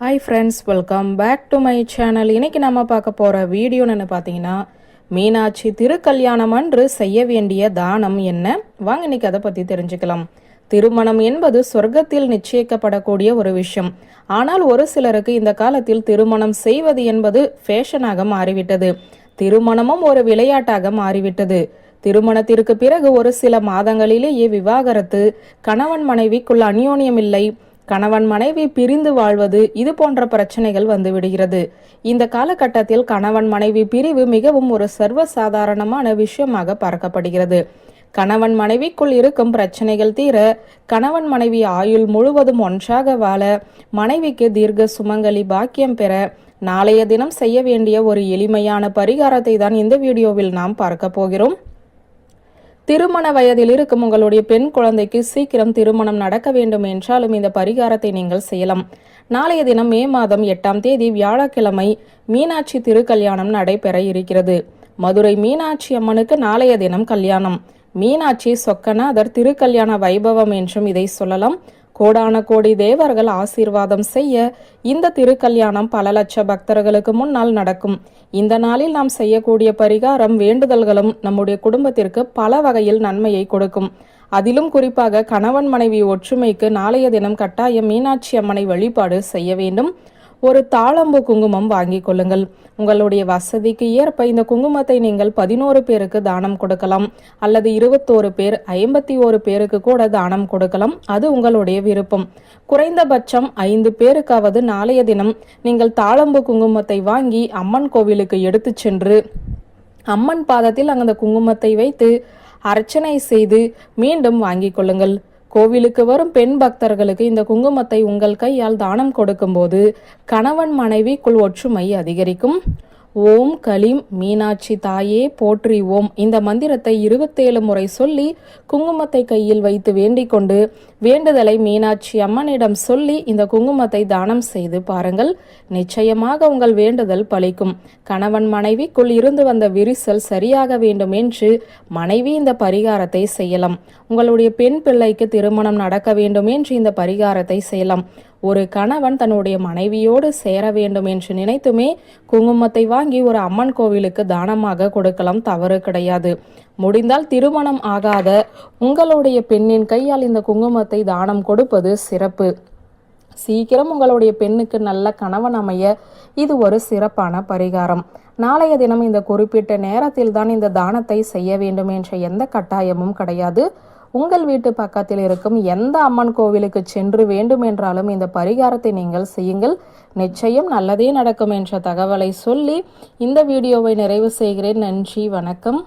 Hi friends welcome back to my channel இன்னைக்கு நம்ம பார்க்க போகிற வீடியோன்னு பார்த்தீங்கன்னா மீனாட்சி திருக்கல்யாணம் அன்று செய்ய வேண்டிய தானம் என்ன? வாங்க இன்னைக்கு அதை பற்றி தெரிஞ்சுக்கலாம். திருமணம் என்பது சொர்க்கத்தில் நிச்சயிக்கப்படக்கூடிய ஒரு விஷயம். ஆனால் ஒரு சிலருக்கு இந்த காலத்தில் திருமணம் செய்வது என்பது ஃபேஷனாக மாறிவிட்டது. திருமணமும் ஒரு விளையாட்டாக மாறிவிட்டது. திருமணத்திற்கு பிறகு ஒரு சில மாதங்களிலேயே விவாகரத்து கணவன் மனைவிக்குள் அந்யோன்யமில்லை இல்லை. கணவன் மனைவி பிரிந்து வாழ்வது இது போன்ற பிரச்சனைகள் வந்துவிடுகிறது. இந்த காலகட்டத்தில் கணவன் மனைவி பிரிவு மிகவும் ஒரு சர்வசாதாரணமான விஷயமாக பார்க்கப்படுகிறது. கணவன் மனைவிக்குள் இருக்கும் பிரச்சனைகள் தீர கணவன் மனைவி ஆயுள் முழுவதும் ஒன்றாக வாழ மனைவிக்கு தீர்க்க சுமங்கலி பாக்கியம் பெற நாளைய தினம் செய்ய வேண்டிய ஒரு எளிமையான பரிகாரத்தை தான் இந்த வீடியோவில் நாம் பார்க்க போகிறோம். திருமண வயதில் இருக்கும் உங்களுடைய பெண் குழந்தைக்கு சீக்கிரம் திருமணம் நடக்க வேண்டும் என்றாலும் இந்த பரிகாரத்தை நீங்கள் செய்யலாம். நாளைய தினம் மே மாதம் எட்டாம் தேதி வியாழக்கிழமை மீனாட்சி திருக்கல்யாணம் நடைபெற இருக்கிறது. மதுரை மீனாட்சி அம்மனுக்கு நாளைய தினம் கல்யாணம். மீனாட்சி சொக்கநாதர் திருக்கல்யாண வைபவம் என்றும் இதை சொல்லலாம். கோடான கோடி தேவர்கள் ஆசீர்வாதம் செய்ய இந்த திருக்கல்யாணம் பல லட்ச பக்தர்களுக்கு முன்னால் நடக்கும். இந்த நாளில் நாம் செய்யக்கூடிய பரிகாரம் வேண்டுதல்களும் நம்முடைய குடும்பத்திற்கு பல வகையில் நன்மையை கொடுக்கும். அதிலும் குறிப்பாக கணவன் மனைவி ஒற்றுமைக்கு நாளைய தினம் கட்டாயம் மீனாட்சி அம்மனை வழிபாடு செய்ய வேண்டும். ஒரு தாளம்பூ குங்குமம் வாங்கிக் கொள்ளுங்கள். உங்களுடைய வசதிக்கு ஏற்ப இந்த குங்குமத்தை நீங்கள் பதினோரு பேருக்கு தானம் கொடுக்கலாம். அல்லது இருபத்தோரு பேர் ஐம்பத்தி ஒரு பேருக்கு கூட தானம் கொடுக்கலாம். அது உங்களுடைய விருப்பம். குறைந்தபட்சம் ஐந்து பேருக்காவது நாளைய தினம் நீங்கள் தாளம்பு குங்குமத்தை வாங்கி அம்மன் கோவிலுக்கு எடுத்து சென்று அம்மன் பாதத்தில் அந்த குங்குமத்தை வைத்து அர்ச்சனை செய்து மீண்டும் வாங்கிக் கொள்ளுங்கள். கோவிலுக்கு வரும் பெண் பக்தர்களுக்கு இந்த குங்குமத்தை உங்கள் கையால் தானம் கொடுக்கும்போது கணவன் மனைவிக்குள் ஒற்றுமை அதிகரிக்கும். ஓம் கலிம் மீனாட்சி தாயே போற்றி ஓம் இந்த மந்திரத்தை இருபத்தேழு முறை சொல்லி குங்குமத்தை கையில் வைத்து வேண்டிக் கொண்டு வேண்டுதலை மீனாட்சி அம்மனிடம் சொல்லி இந்த குங்குமத்தை தானம் செய்து பாருங்கள். நிச்சயமாக உங்கள் வேண்டுதல் பலிக்கும். கணவன் மனைவிக்குள் இருந்து வந்த விரிசல் சரியாக வேண்டும் என்று மனைவி இந்த பரிகாரத்தை செய்யலாம். உங்களுடைய பெண் பிள்ளைக்கு திருமணம் நடக்க வேண்டும் என்று இந்த பரிகாரத்தை செய்யலாம். ஒரு கணவன் தன்னுடைய மனைவியோடு சேர வேண்டும் என்று நினைத்துமே குங்குமத்தை வாங்கி ஒரு அம்மன் கோவிலுக்கு தானமாக கொடுக்கலாம் தவறு கிடையாது. முடிந்தால் திருமணம் ஆகாத உங்களுடைய பெண்ணின் கையால் இந்த குங்குமத்தை தானம் கொடுப்பது சிறப்பு. சீக்கிரம் உங்களுடைய பெண்ணுக்கு நல்ல கணவன் அமைய இது ஒரு சிறப்பான பரிகாரம். நாளைய தினம் இந்த குறிப்பிட்ட நேரத்தில் தான் இந்த தானத்தை செய்ய வேண்டும் என்ற எந்த கட்டாயமும் கிடையாது. உங்கள் வீட்டு பக்கத்தில் இருக்கும் எந்த அம்மன் கோவிலுக்கு சென்று வேண்டுமென்றாலும் இந்த பரிகாரத்தை நீங்கள் செய்யுங்கள். நிச்சயம் நல்லதே நடக்கும் என்ற தகவலை சொல்லி இந்த வீடியோவை நிறைவு செய்கிறேன். நன்றி வணக்கம்.